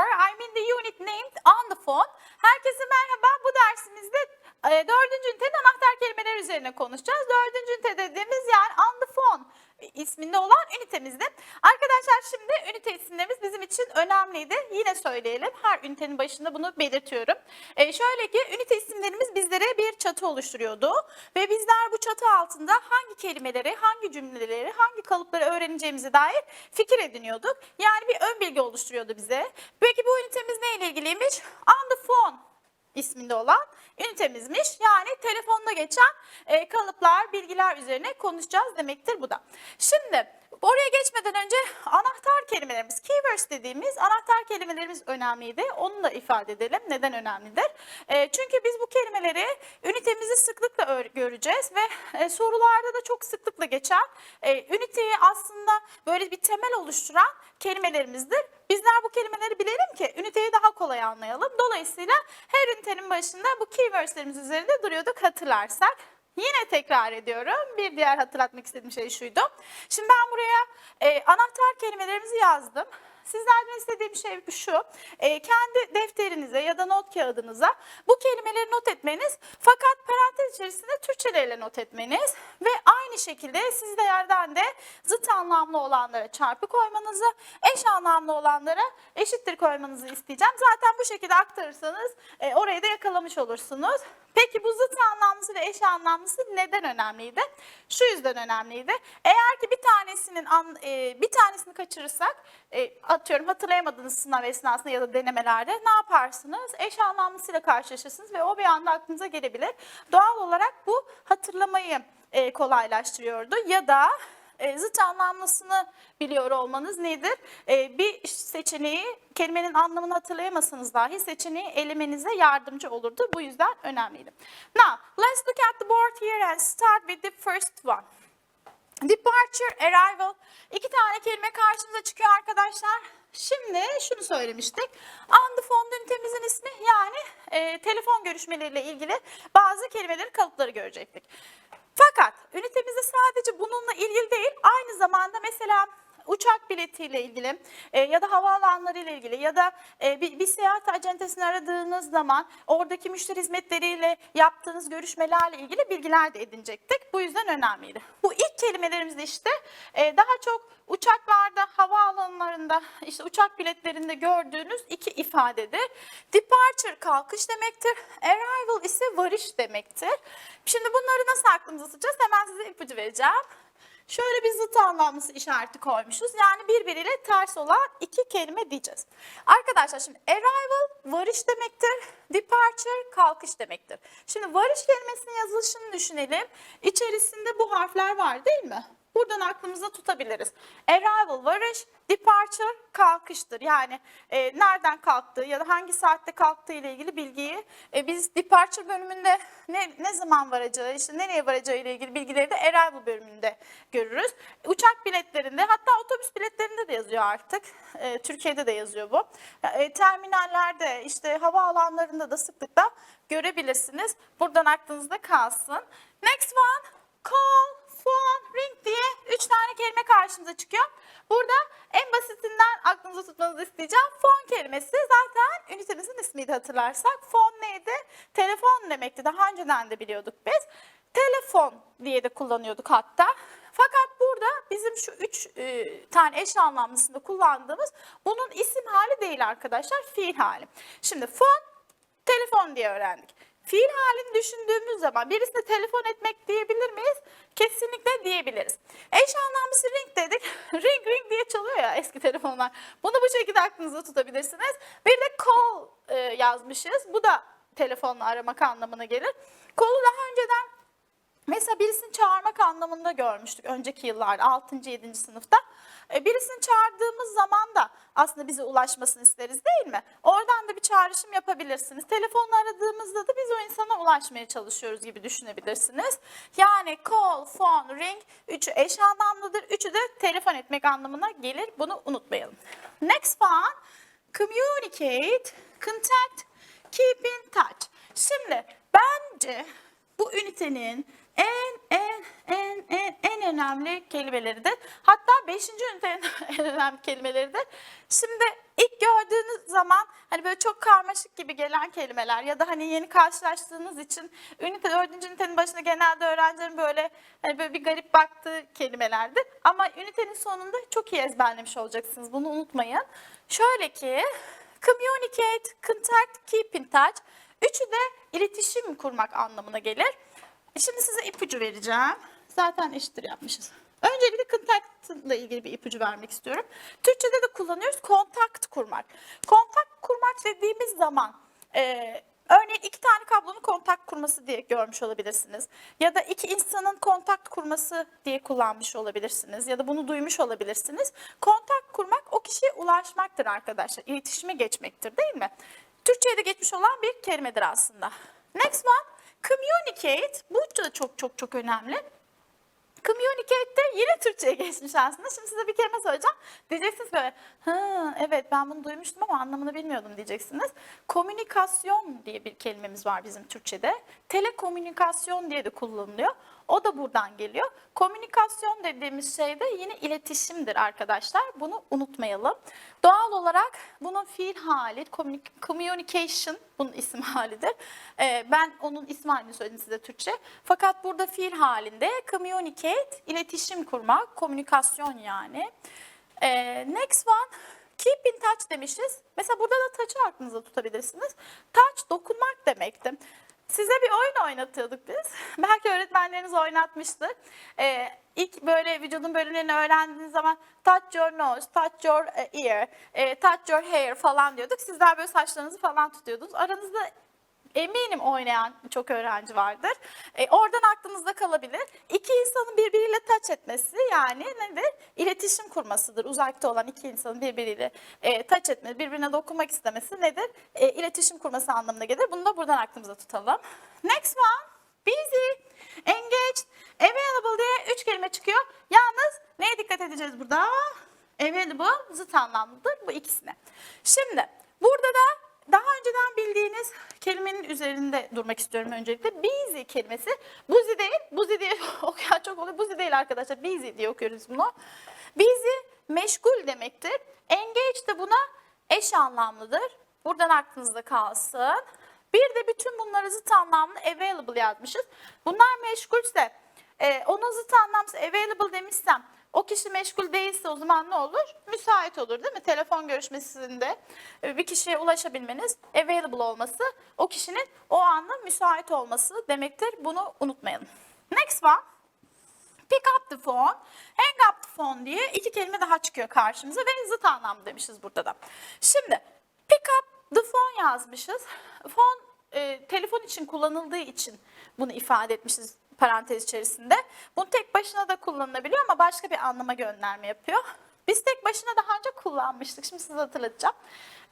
4, I'm in the unit named on the phone. Herkese merhaba. Bu dersimizde e, dördüncü ünitenin anahtar kelimeler üzerine konuşacağız. Dördüncü ünite dediğimiz yani on the phone isminde olan ünitemizde. Arkadaşlar şimdi ünite isimlerimiz bizim için önemliydi. Yine söyleyelim. Her ünitenin başında bunu belirtiyorum. E, şöyle ki ünite çatı oluşturuyordu. Ve bizler bu çatı altında hangi kelimeleri, hangi cümleleri, hangi kalıpları öğreneceğimize dair fikir ediniyorduk. Yani bir ön bilgi oluşturuyordu bize. Peki bu ünitemiz neyle ilgiliymiş? On the phone isminde olan ünitemizmiş. Yani telefonda geçen e, kalıplar, bilgiler üzerine konuşacağız demektir bu da. Şimdi oraya geçmeden önce anahtar kelimelerimiz, keywords dediğimiz anahtar kelimelerimiz önemliydi. Onu da ifade edelim. Neden önemlidir? E, çünkü biz bu kelimeleri ünitemizi sıklıkla göreceğiz ve e, sorularda da çok sıklıkla geçen e, üniteyi aslında böyle bir temel oluşturan kelimelerimizdir. Bizler bu kelimeleri bilelim ki üniteyi daha kolay anlayalım. Dolayısıyla her ünitenin başında bu keywordslerimiz üzerinde duruyorduk hatırlarsak. Yine tekrar ediyorum. Bir diğer hatırlatmak istediğim şey şuydu. Şimdi ben buraya e, anahtar kelimelerimizi yazdım. Sizlerden istediğim şey şu. e, kendi defterinize ya da not kağıdınıza bu kelimeleri not etmeniz fakat parantez içerisinde Türkçeleriyle not etmeniz ve aynı şekilde sizlerden de zıt anlamlı olanlara çarpı koymanızı, eş anlamlı olanlara eşittir koymanızı isteyeceğim. Zaten bu şekilde aktarırsanız e, orayı da yakalamış olursunuz. Peki bu zıt anlamlısı ve eş anlamlısı neden önemliydi? Şu yüzden önemliydi. Eğer ki bir tanesinin an- e, bir tanesini kaçırırsak e, atıyorum hatırlayamadığınız sınav esnasında ya da denemelerde ne yaparsınız? Eş anlamlısıyla karşılaşırsınız ve o bir anda aklınıza gelebilir. Doğal olarak bu hatırlamayı e, kolaylaştırıyordu ya da e, zıt anlamlısını biliyor olmanız nedir? E, bir seçeneği kelimenin anlamını hatırlayamasanız dahi seçeneği elemenize yardımcı olurdu. Bu yüzden önemliydi. Now, let's look at the board here and start with the first one. Departure, arrival. İki tane kelime karşımıza çıkıyor arkadaşlar. Şimdi şunu söylemiştik. On the phone ünitemizin ismi yani e, telefon görüşmeleriyle ilgili bazı kelimeleri, kalıpları görecektik. Fakat ünitemizde sadece bununla ilgili değil, aynı zamanda mesela uçak biletiyle ilgili e, ya da havaalanları ile ilgili ya da e, bir, bir seyahat acentesini aradığınız zaman oradaki müşteri hizmetleriyle yaptığınız görüşmelerle ilgili bilgiler de edinecektik. Bu yüzden önemliydi. Bu ilk kelimelerimiz de işte e, daha çok uçaklarda, havaalanlarında, işte uçak biletlerinde gördüğünüz iki ifadedir. Departure kalkış demektir. Arrival ise varış demektir. Şimdi bunları nasıl aklımıza tutacağız? Hemen size ipucu vereceğim. Şöyle bir zıt anlamlısı işareti koymuşuz. Yani birbiriyle ters olan iki kelime diyeceğiz. Arkadaşlar şimdi arrival varış demektir. Departure kalkış demektir. Şimdi varış kelimesinin yazılışını düşünelim. İçerisinde bu harfler var değil mi? Buradan aklımızda tutabiliriz. Arrival varış, departure kalkıştır. Yani e, nereden kalktığı ya da hangi saatte kalktığı ile ilgili bilgiyi e, biz departure bölümünde ne, ne zaman varacağı, işte nereye varacağı ile ilgili bilgileri de arrival bölümünde görürüz. Uçak biletlerinde hatta otobüs biletlerinde de yazıyor artık. E, Türkiye'de de yazıyor bu. E, terminallerde işte havaalanlarında da sıklıkla görebilirsiniz. Buradan aklınızda kalsın. Next one, call, phone, ring diye üç tane kelime karşımıza çıkıyor. Burada en basitinden aklınıza tutmanızı isteyeceğim. Phone kelimesi zaten ünitemizin ismiydi hatırlarsak. Phone neydi? Telefon demekti. Daha önceden de biliyorduk biz. Telefon diye de kullanıyorduk hatta. Fakat burada bizim şu üç e, tane eş anlamlısında kullandığımız bunun isim hali değil arkadaşlar, fiil hali. Şimdi phone, telefon diye öğrendik. Fiil halini düşündüğümüz zaman birisine telefon etmek diyebilir miyiz? Kesinlikle diyebiliriz. Eş anlamlısı ring dedik. ring ring diye çalıyor ya eski telefonlar. Bunu bu şekilde aklınızda tutabilirsiniz. Bir de call e, yazmışız. Bu da telefonla aramak anlamına gelir. Call'u daha önceden Mesela birisini çağırmak anlamında görmüştük önceki yıllarda 6. 7. sınıfta. E, Birisini çağırdığımız zaman da aslında bize ulaşmasını isteriz değil mi? Oradan da bir çağrışım yapabilirsiniz. Telefonla aradığımızda da biz o insana ulaşmaya çalışıyoruz gibi düşünebilirsiniz. Yani call, phone, ring üçü eş anlamlıdır. Üçü de telefon etmek anlamına gelir. Bunu unutmayalım. Next one, communicate, contact, keep in touch. Şimdi bence bu ünitenin en en en en en önemli kelimeleridir. Hatta 5. ünitenin en önemli kelimeleridir. Şimdi ilk gördüğünüz zaman hani böyle çok karmaşık gibi gelen kelimeler ya da hani yeni karşılaştığınız için ünite 4. ünitenin başında genelde öğrencilerin böyle hani böyle bir garip baktığı kelimelerdir. Ama ünitenin sonunda çok iyi ezberlemiş olacaksınız. Bunu unutmayın. Şöyle ki communicate, contact, keep in touch. Üçü de iletişim kurmak anlamına gelir. E Şimdi size ipucu vereceğim. Zaten eşittir yapmışız. Öncelikle contact ile ilgili bir ipucu vermek istiyorum. Türkçe'de de kullanıyoruz kontakt kurmak. Kontak kurmak dediğimiz zaman e, örneğin iki tane kablonun kontak kurması diye görmüş olabilirsiniz. Ya da iki insanın kontak kurması diye kullanmış olabilirsiniz. Ya da bunu duymuş olabilirsiniz. Kontak kurmak o kişiye ulaşmaktır arkadaşlar. İletişime geçmektir değil mi? Türkçe'ye de geçmiş olan bir kelimedir aslında. Next one, communicate. Bu da çok çok çok önemli. Communicate de yine Türkçe'ye geçmiş aslında. Şimdi size bir kelime söyleyeceğim. Diyeceksiniz böyle, ha evet ben bunu duymuştum ama anlamını bilmiyordum diyeceksiniz. Komünikasyon diye bir kelimemiz var bizim Türkçe'de. Telekomünikasyon diye de kullanılıyor. O da buradan geliyor. Komünikasyon dediğimiz şey de yine iletişimdir arkadaşlar. Bunu unutmayalım. Doğal olarak bunun fiil hali, communic- communication bunun isim halidir. Ee, ben onun ismi halini söyledim size Türkçe. Fakat burada fiil halinde communicate, iletişim kurmak, komünikasyon yani. Ee, next one, keep in touch demişiz. Mesela burada da touch'ı aklınızda tutabilirsiniz. Touch dokunmak demekti. Size bir oyun oynatıyorduk biz. Belki öğretmenleriniz oynatmıştır. Ee, ilk böyle vücudun bölümlerini öğrendiğiniz zaman touch your nose, touch your e, ear, e, touch your hair falan diyorduk. Sizler böyle saçlarınızı falan tutuyordunuz. Aranızda eminim oynayan çok öğrenci vardır. E, oradan aklınızda kalabilir. İki insanın birbiriyle touch etmesi yani nedir? İletişim kurmasıdır. Uzakta olan iki insanın birbiriyle e, touch etmesi, birbirine dokunmak istemesi nedir? E, iletişim kurması anlamına gelir. Bunu da buradan aklımıza tutalım. Next one. Busy, engaged, available diye üç kelime çıkıyor. Yalnız neye dikkat edeceğiz burada? Available zıt anlamlıdır bu ikisine. Şimdi burada da daha önceden bildiğiniz kelimenin üzerinde durmak istiyorum öncelikle. Busy kelimesi. Busy değil, busy diye okuyan çok oluyor. Busy değil arkadaşlar, busy diye okuyoruz bunu. Busy meşgul demektir. Engage de buna eş anlamlıdır. Buradan aklınızda kalsın. Bir de bütün bunları zıt anlamlı available yazmışız. Bunlar meşgulse, e, onun zıt anlamlısı available demişsem, o kişi meşgul değilse o zaman ne olur? Müsait olur değil mi? Telefon görüşmesinde e, bir kişiye ulaşabilmeniz, available olması, o kişinin o anda müsait olması demektir. Bunu unutmayalım. Next one. Pick up the phone, hang up the phone diye iki kelime daha çıkıyor karşımıza ve zıt anlamlı demişiz burada da. Şimdi pick up the phone yazmışız. Phone e, telefon için kullanıldığı için bunu ifade etmişiz parantez içerisinde. Bunu tek başına da kullanılabiliyor ama başka bir anlama gönderme yapıyor. Biz tek başına daha önce kullanmıştık. Şimdi size hatırlatacağım.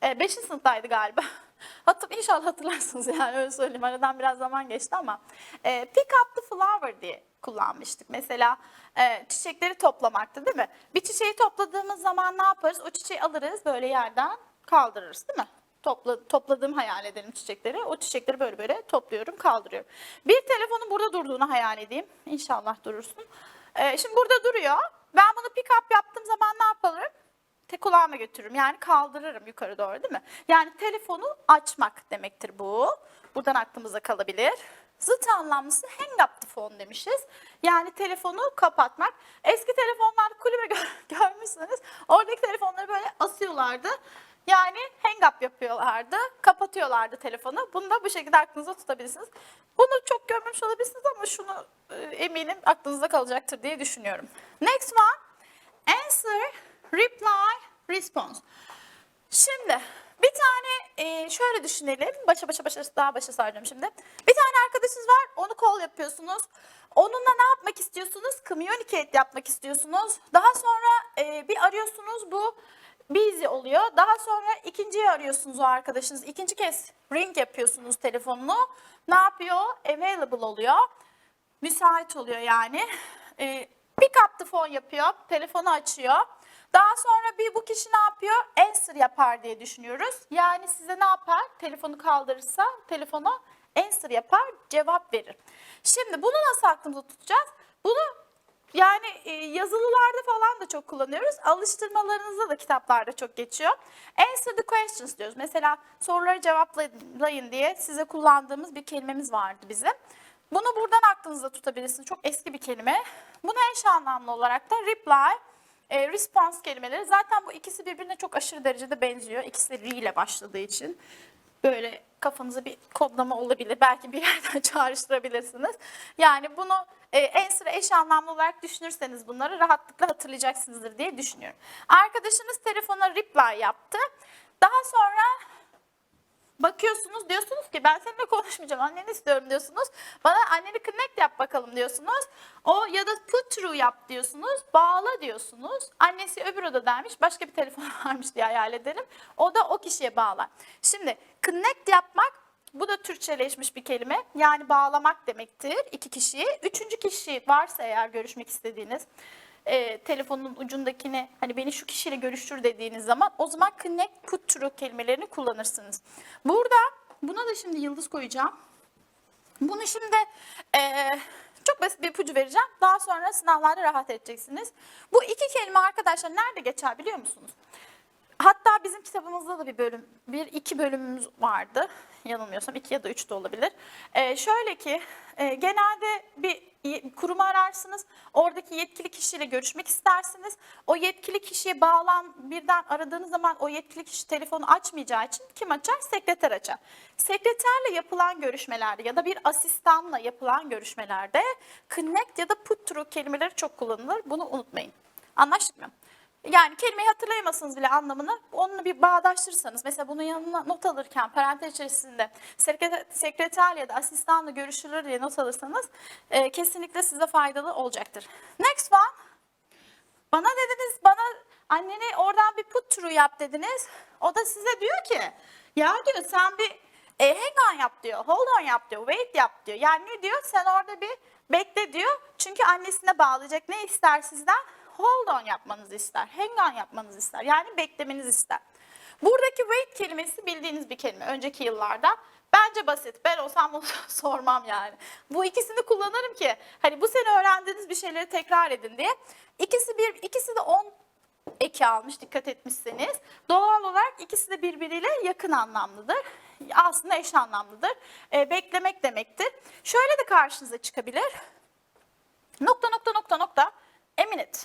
5. sınıftaydı galiba. Hatır, inşallah hatırlarsınız yani öyle söyleyeyim. Aradan biraz zaman geçti ama. E, pick up the flower diye kullanmıştık. Mesela e, çiçekleri toplamaktı değil mi? Bir çiçeği topladığımız zaman ne yaparız? O çiçeği alırız böyle yerden kaldırırız değil mi? Topla, topladığım hayal edelim çiçekleri. O çiçekleri böyle böyle topluyorum, kaldırıyorum. Bir telefonun burada durduğunu hayal edeyim. İnşallah durursun. Ee, şimdi burada duruyor. Ben bunu pick up yaptığım zaman ne yaparım? Tek kulağıma götürürüm. Yani kaldırırım yukarı doğru değil mi? Yani telefonu açmak demektir bu. Buradan aklımıza kalabilir. Zıt anlamlısı hang up the phone demişiz. Yani telefonu kapatmak. Eski telefonlar kulübe gör- görmüşseniz oradaki telefonları böyle asıyorlardı. Yani hang up yapıyorlardı, kapatıyorlardı telefonu. Bunu da bu şekilde aklınızda tutabilirsiniz. Bunu çok görmemiş olabilirsiniz ama şunu e, eminim aklınızda kalacaktır diye düşünüyorum. Next one, answer, reply, response. Şimdi bir tane e, şöyle düşünelim. Başa başa başa daha başa saracağım şimdi. Bir tane arkadaşınız var. Onu call yapıyorsunuz. Onunla ne yapmak istiyorsunuz? Communicate yapmak istiyorsunuz. Daha sonra e, bir arıyorsunuz bu busy oluyor. Daha sonra ikinciyi arıyorsunuz o arkadaşınız. İkinci kez ring yapıyorsunuz telefonunu. Ne yapıyor? Available oluyor. Müsait oluyor yani. E, pick up the phone yapıyor. Telefonu açıyor. Daha sonra bir bu kişi ne yapıyor? Answer yapar diye düşünüyoruz. Yani size ne yapar? Telefonu kaldırırsa telefona answer yapar, cevap verir. Şimdi bunu nasıl aklımızda tutacağız? Bunu yani e, yazılılarda falan da çok kullanıyoruz. Alıştırmalarınızda da kitaplarda çok geçiyor. Answer the questions diyoruz. Mesela soruları cevaplayın diye size kullandığımız bir kelimemiz vardı bizim. Bunu buradan aklınızda tutabilirsiniz. Çok eski bir kelime. Buna eş anlamlı olarak da reply, e, response kelimeleri. Zaten bu ikisi birbirine çok aşırı derecede benziyor. İkisi de re ile başladığı için. Böyle kafanıza bir kodlama olabilir. Belki bir yerden çağrıştırabilirsiniz. Yani bunu e, en sıra eş anlamlı olarak düşünürseniz bunları rahatlıkla hatırlayacaksınızdır diye düşünüyorum. Arkadaşınız telefona reply yaptı. Daha sonra bakıyorsunuz diyorsunuz ki ben seninle konuşmayacağım anneni istiyorum diyorsunuz. Bana anneni connect yap bakalım diyorsunuz. O ya da put through yap diyorsunuz. Bağla diyorsunuz. Annesi öbür odadaymış başka bir telefon varmış diye hayal edelim. O da o kişiye bağlar. Şimdi connect yapmak bu da Türkçeleşmiş bir kelime. Yani bağlamak demektir iki kişiyi. Üçüncü kişi varsa eğer görüşmek istediğiniz e, telefonun ucundakini hani beni şu kişiyle görüştür dediğiniz zaman o zaman connect put through kelimelerini kullanırsınız. Burada buna da şimdi yıldız koyacağım. Bunu şimdi e, çok basit bir ipucu vereceğim. Daha sonra sınavlarda rahat edeceksiniz. Bu iki kelime arkadaşlar nerede geçer biliyor musunuz? Hatta bizim kitabımızda da bir bölüm, bir iki bölümümüz vardı. Yanılmıyorsam iki ya da üç de olabilir. Ee, şöyle ki e, genelde bir kurumu ararsınız. Oradaki yetkili kişiyle görüşmek istersiniz. O yetkili kişiye bağlan birden aradığınız zaman o yetkili kişi telefonu açmayacağı için kim açar? Sekreter açar. Sekreterle yapılan görüşmelerde ya da bir asistanla yapılan görüşmelerde connect ya da put through kelimeleri çok kullanılır. Bunu unutmayın. Anlaştık mı? Yani kelimeyi hatırlayamazsınız bile anlamını. Onunla bir bağdaştırırsanız, mesela bunun yanına not alırken parantez içerisinde sekreter, ya da asistanla görüşülür diye not alırsanız e, kesinlikle size faydalı olacaktır. Next one. Bana dediniz, bana anneni oradan bir put through yap dediniz. O da size diyor ki, ya diyor sen bir e, hang on yap diyor, hold on yap diyor, wait yap diyor. Yani ne diyor? Sen orada bir bekle diyor. Çünkü annesine bağlayacak. Ne ister sizden? Hold on yapmanızı ister, hang on yapmanızı ister. Yani beklemenizi ister. Buradaki wait kelimesi bildiğiniz bir kelime. Önceki yıllarda. Bence basit. Ben olsam bunu sormam yani. Bu ikisini kullanırım ki hani bu sene öğrendiğiniz bir şeyleri tekrar edin diye. İkisi bir, ikisi de 10 eki almış dikkat etmişseniz. Doğal olarak ikisi de birbiriyle yakın anlamlıdır. Aslında eş anlamlıdır. E, beklemek demektir. Şöyle de karşınıza çıkabilir. Nokta nokta nokta nokta. A minute.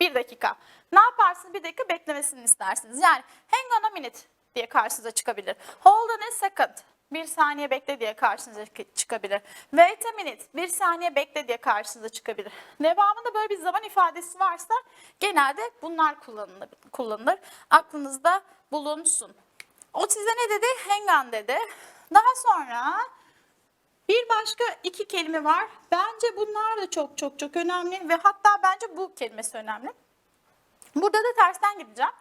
Bir dakika. Ne yaparsınız? Bir dakika beklemesini istersiniz. Yani hang on a minute diye karşınıza çıkabilir. Hold on a second. Bir saniye bekle diye karşınıza çıkabilir. Wait a minute. Bir saniye bekle diye karşınıza çıkabilir. Devamında böyle bir zaman ifadesi varsa genelde bunlar kullanılır. Aklınızda bulunsun. O size ne dedi? Hang on dedi. Daha sonra bir başka iki kelime var. Bence bunlar da çok çok çok önemli ve hatta bence bu kelimesi önemli. Burada da tersten gideceğim.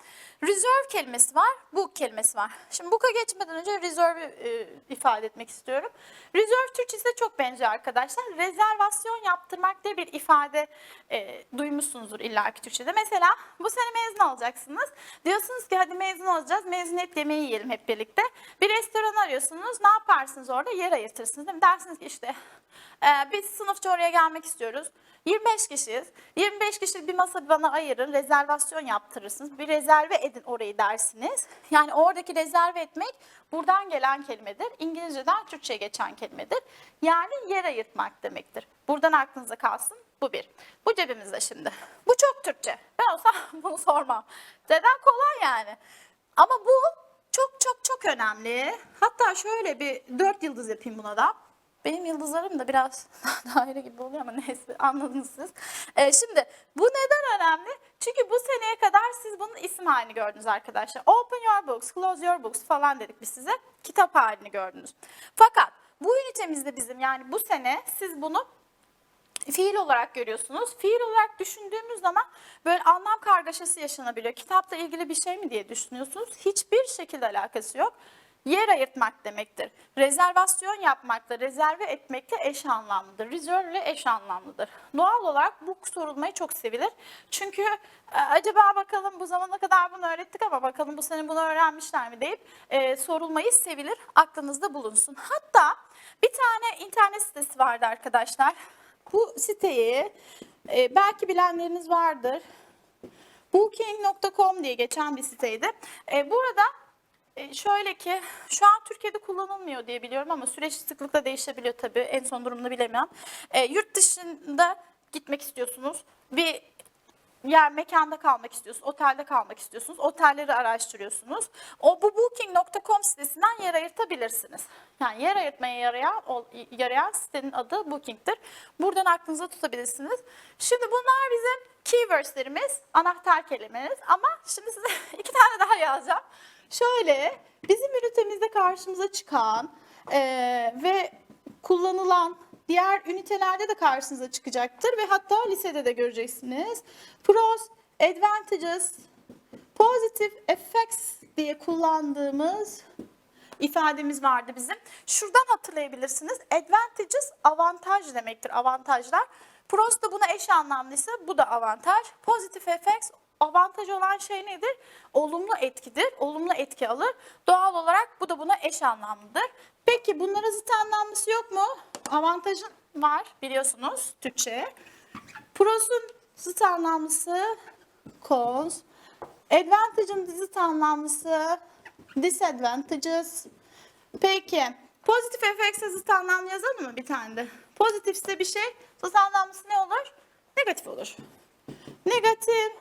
Reserve kelimesi var, book kelimesi var. Şimdi book'a geçmeden önce reserve e, ifade etmek istiyorum. Reserve Türkçesi'ne çok benziyor arkadaşlar. Rezervasyon yaptırmak diye bir ifade e, duymuşsunuzdur illaki Türkçe'de. Mesela bu sene mezun olacaksınız. Diyorsunuz ki hadi mezun olacağız, mezuniyet yemeği yiyelim hep birlikte. Bir restoran arıyorsunuz, ne yaparsınız orada? Yer ayırtırsınız değil mi? Dersiniz ki işte e, biz sınıfça oraya gelmek istiyoruz. 25 kişiyiz. 25 kişilik bir masa bana ayırın, rezervasyon yaptırırsınız. Bir rezerve edin orayı dersiniz. Yani oradaki rezerve etmek buradan gelen kelimedir. İngilizceden Türkçe'ye geçen kelimedir. Yani yer ayırtmak demektir. Buradan aklınıza kalsın. Bu bir. Bu cebimizde şimdi. Bu çok Türkçe. Ben olsam bunu sormam. Neden kolay yani. Ama bu çok çok çok önemli. Hatta şöyle bir dört yıldız yapayım buna da. Benim yıldızlarım da biraz daire gibi oluyor ama neyse anladınız siz. Ee, şimdi bu neden önemli? Çünkü bu seneye kadar siz bunun isim halini gördünüz arkadaşlar. Open your books, close your books falan dedik biz size. Kitap halini gördünüz. Fakat bu ünitemizde bizim yani bu sene siz bunu fiil olarak görüyorsunuz. Fiil olarak düşündüğümüz zaman böyle anlam kargaşası yaşanabiliyor. Kitapla ilgili bir şey mi diye düşünüyorsunuz. Hiçbir şekilde alakası yok. Yer ayırtmak demektir. Rezervasyon yapmakla, rezerve etmekle eş anlamlıdır. Reserve ile eş anlamlıdır. Doğal olarak bu sorulmayı çok sevilir. Çünkü e, acaba bakalım bu zamana kadar bunu öğrettik ama bakalım bu sene bunu öğrenmişler mi deyip e, sorulmayı sevilir. Aklınızda bulunsun. Hatta bir tane internet sitesi vardı arkadaşlar. Bu siteyi e, belki bilenleriniz vardır. Booking.com diye geçen bir siteydi. E, burada e, şöyle ki şu an Türkiye'de kullanılmıyor diye biliyorum ama süreç sıklıkla değişebiliyor tabii. En son durumunu bilemem. E, yurt dışında gitmek istiyorsunuz. Bir yer mekanda kalmak istiyorsunuz, otelde kalmak istiyorsunuz, otelleri araştırıyorsunuz. O bu booking.com sitesinden yer ayırtabilirsiniz. Yani yer ayırtmaya yarayan, yarayan sitenin adı Booking'tir. Buradan aklınıza tutabilirsiniz. Şimdi bunlar bizim keywordslerimiz, anahtar kelimemiz ama şimdi size iki tane daha yazacağım. Şöyle bizim ünitemizde karşımıza çıkan eee, ve kullanılan diğer ünitelerde de karşınıza çıkacaktır ve hatta lisede de göreceksiniz. Pros, advantages, positive effects diye kullandığımız ifademiz vardı bizim. Şuradan hatırlayabilirsiniz. Advantages avantaj demektir. Avantajlar. Pros da buna eş anlamlıysa bu da avantaj. Positive effects avantaj olan şey nedir? Olumlu etkidir. Olumlu etki alır. Doğal olarak bu da buna eş anlamlıdır. Peki bunlara zıt anlamlısı yok mu? Avantajın var biliyorsunuz Türkçe. Pros'un zıt anlamlısı cons. Advantage'ın zıt anlamlısı disadvantages. Peki. Pozitif effects'e zıt anlamlı yazalım mı bir tane de? Pozitifse bir şey, zıt anlamlısı ne olur? Negatif olur. Negatif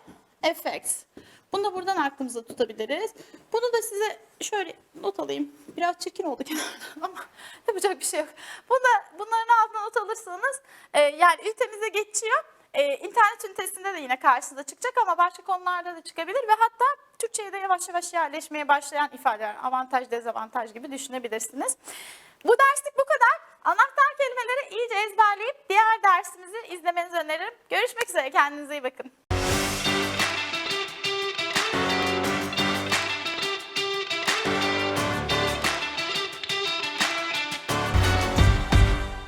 effects. Bunu da buradan aklımıza tutabiliriz. Bunu da size şöyle not alayım. Biraz çirkin oldu kenarda ama yapacak bir şey yok. Bunu da, bunların altına not alırsanız e, yani ünitemize geçiyor. E, internet ünitesinde de yine karşınıza çıkacak ama başka konularda da çıkabilir ve hatta Türkçe'ye de yavaş yavaş yerleşmeye başlayan ifadeler, avantaj, dezavantaj gibi düşünebilirsiniz. Bu derslik bu kadar. Anahtar kelimeleri iyice ezberleyip diğer dersimizi izlemenizi öneririm. Görüşmek üzere, kendinize iyi bakın.